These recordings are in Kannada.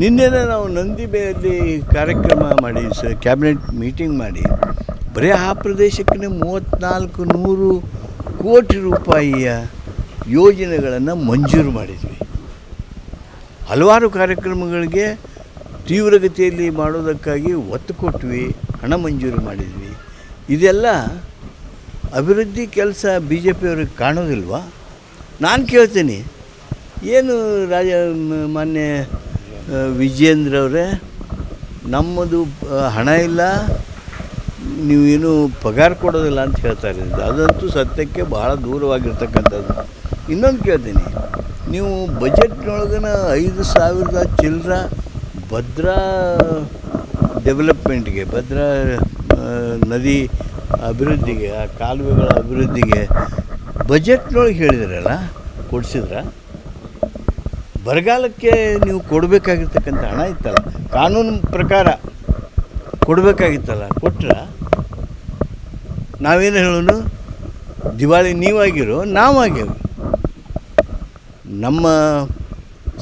ನಿನ್ನೆನೇ ನಾವು ನಂದಿಬೆಯಲ್ಲಿ ಕಾರ್ಯಕ್ರಮ ಮಾಡಿ, ಸ ಕ್ಯಾಬಿನೆಟ್ ಮೀಟಿಂಗ್ ಮಾಡಿ, ಬರೀ ಆ ಪ್ರದೇಶಕ್ಕೆ ಮೂವತ್ತ್ನಾಲ್ಕು ನೂರು ಕೋಟಿ ರೂಪಾಯಿಯ ಯೋಜನೆಗಳನ್ನು ಮಂಜೂರು ಮಾಡಿದ್ವಿ. ಹಲವಾರು ಕಾರ್ಯಕ್ರಮಗಳಿಗೆ ತೀವ್ರಗತಿಯಲ್ಲಿ ಮಾಡೋದಕ್ಕಾಗಿ ಒತ್ತು ಕೊಟ್ವಿ, ಹಣ ಮಂಜೂರು ಮಾಡಿದ್ವಿ. ಇದೆಲ್ಲ ಅಭಿವೃದ್ಧಿ ಕೆಲಸ ಬಿ ಜೆ ಪಿಯವ್ರಿಗೆ ಕಾಣೋದಿಲ್ವಾ? ನಾನು ಕೇಳ್ತೀನಿ, ಏನು ರಾಜ ಮಾನ್ಯ ವಿಜೇಂದ್ರ ಅವರೇ, ನಮ್ಮದು ಹಣ ಇಲ್ಲ, ನೀವೇನು ಪಗಾರ ಕೊಡೋದಿಲ್ಲ ಅಂತ ಹೇಳ್ತಾರೆ ಅದಂತೂ ಸತ್ಯಕ್ಕೆ ಭಾಳ ದೂರವಾಗಿರ್ತಕ್ಕಂಥದ್ದು. ಇನ್ನೊಂದು ಕೇಳ್ತೀನಿ, ನೀವು ಬಜೆಟ್ನೊಳಗನ ಐದು ಸಾವಿರದ ಚಿಲ್ಲರ ಭದ್ರಾ ಡೆವಲಪ್ಮೆಂಟ್ಗೆ, ಭದ್ರಾ ನದಿ ಅಭಿವೃದ್ಧಿಗೆ, ಆ ಕಾಲುವೆಗಳ ಅಭಿವೃದ್ಧಿಗೆ ಬಜೆಟ್ನೊಳಗೆ ಹೇಳಿದ್ರಲ್ಲ, ಕೊಡಿಸಿದ್ರ? ಬರಗಾಲಕ್ಕೆ ನೀವು ಕೊಡಬೇಕಾಗಿರ್ತಕ್ಕಂಥ ಹಣ ಇತ್ತಲ್ಲ, ಕಾನೂನು ಪ್ರಕಾರ ಕೊಡಬೇಕಾಗಿತ್ತಲ್ಲ ಕೊಟ್ಟರೆ ನಾವೇನು ಹೇಳೋನು? ದಿವಾಳಿ ನೀವಾಗಿರೋ ನಾವಾಗ್ಯವು ನಮ್ಮ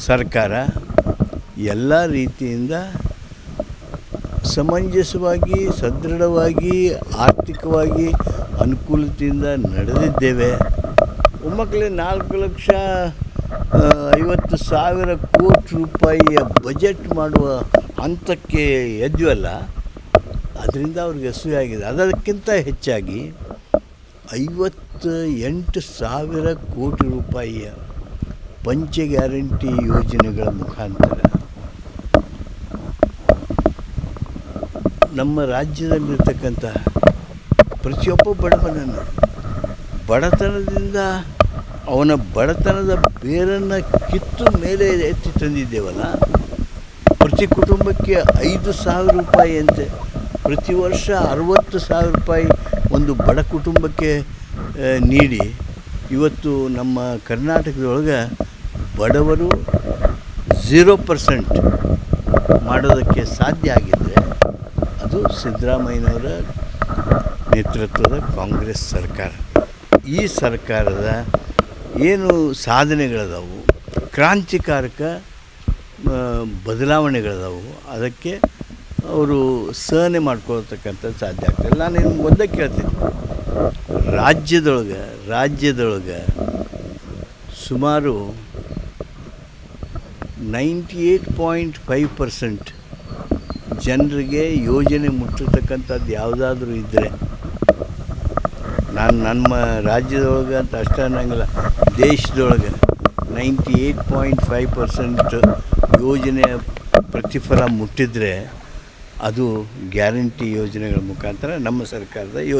ಸರ್ಕಾರ ಎಲ್ಲ ರೀತಿಯಿಂದ ಸಮಂಜಸವಾಗಿ, ಸದೃಢವಾಗಿ, ಆರ್ಥಿಕವಾಗಿ ಅನುಕೂಲತೆಯಿಂದ ನಡೆದಿದ್ದೇವೆ. ಒಮ್ಮಕ್ಕಲೇ ನಾಲ್ಕು ಲಕ್ಷ ಐವತ್ತು ಸಾವಿರ ಕೋಟಿ ರೂಪಾಯಿಯ ಬಜೆಟ್ ಮಾಡುವ ಹಂತಕ್ಕೆ ಎದ್ವಲ್ಲ, ಅದರಿಂದ ಅವ್ರಿಗೆ ಆಗಿದೆ. ಅದಕ್ಕಿಂತ ಹೆಚ್ಚಾಗಿ ಐವತ್ತು ಎಂಟು ಸಾವಿರ ಕೋಟಿ ರೂಪಾಯಿಯ ಪಂಚ ಗ್ಯಾರಂಟಿ ಯೋಜನೆಗಳ ಮುಖಾಂತರ ನಮ್ಮ ರಾಜ್ಯದಲ್ಲಿರ್ತಕ್ಕಂಥ ಪ್ರತಿಯೊಬ್ಬ ಬಡವನನ್ನು ಬಡತನದಿಂದ ಅವನ ಬಡತನದ ಬೇರನ್ನು ಕಿತ್ತು ಮೇಲೆ ಎತ್ತಿ ತಂದಿದ್ದೇವಲ್ಲ, ಪ್ರತಿ ಕುಟುಂಬಕ್ಕೆ ಐದು ಸಾವಿರ ರೂಪಾಯಿ ಅಂತೆ. ಪ್ರತಿ ವರ್ಷ ಅರುವತ್ತು ಸಾವಿರ ರೂಪಾಯಿ ಒಂದು ಬಡ ಕುಟುಂಬಕ್ಕೆ ನೀಡಿ. ಇವತ್ತು ನಮ್ಮ ಕರ್ನಾಟಕದೊಳಗೆ ಬಡವರು ಝೀರೋ ಪರ್ಸೆಂಟ್ ಮಾಡೋದಕ್ಕೆ ಸಾಧ್ಯ ಆಗಿದ್ದರೆ ಅದು ಸಿದ್ದರಾಮಯ್ಯನವರ ನೇತೃತ್ವದ ಕಾಂಗ್ರೆಸ್ ಸರ್ಕಾರ. ಈ ಸರ್ಕಾರದ ಏನು ಸಾಧನೆಗಳದಾವು? ಕ್ರಾಂತಿಕಾರಕ ಬದಲಾವಣೆಗಳಿದಾವು. ಅದಕ್ಕೆ ಅವರು ಸಹನೆ ಮಾಡ್ಕೊಳ್ತಕ್ಕಂಥ ಸಾಧ್ಯ ಆಗ್ತದೆ ನಾನು ನಿಮ್ಗೆ ಒಂದೇ ಕೇಳ್ತೀನಿ. ರಾಜ್ಯದೊಳಗೆ ರಾಜ್ಯದೊಳಗೆ ಸುಮಾರು ninety eight point five percent ಜನರಿಗೆ ಯೋಜನೆ ಮುಟ್ಟಿರ್ತಕ್ಕಂಥದ್ದು ಯಾವುದಾದ್ರೂ ಇದ್ದರೆ ನಾನು ನಮ್ಮ ರಾಜ್ಯದೊಳಗೆ ಅಂತ ಅಷ್ಟೇ ಅನ್ನಂಗಿಲ್ಲ. ದೇಶದೊಳಗೆ ninety eight point five percent ಯೋಜನೆಯ ಪ್ರತಿಫಲ ಮುಟ್ಟಿದರೆ ಅದು ಗ್ಯಾರಂಟಿ ಯೋಜನೆಗಳ ಮುಖಾಂತರ ನಮ್ಮ ಸರ್ಕಾರದ ಯೋಜನೆ.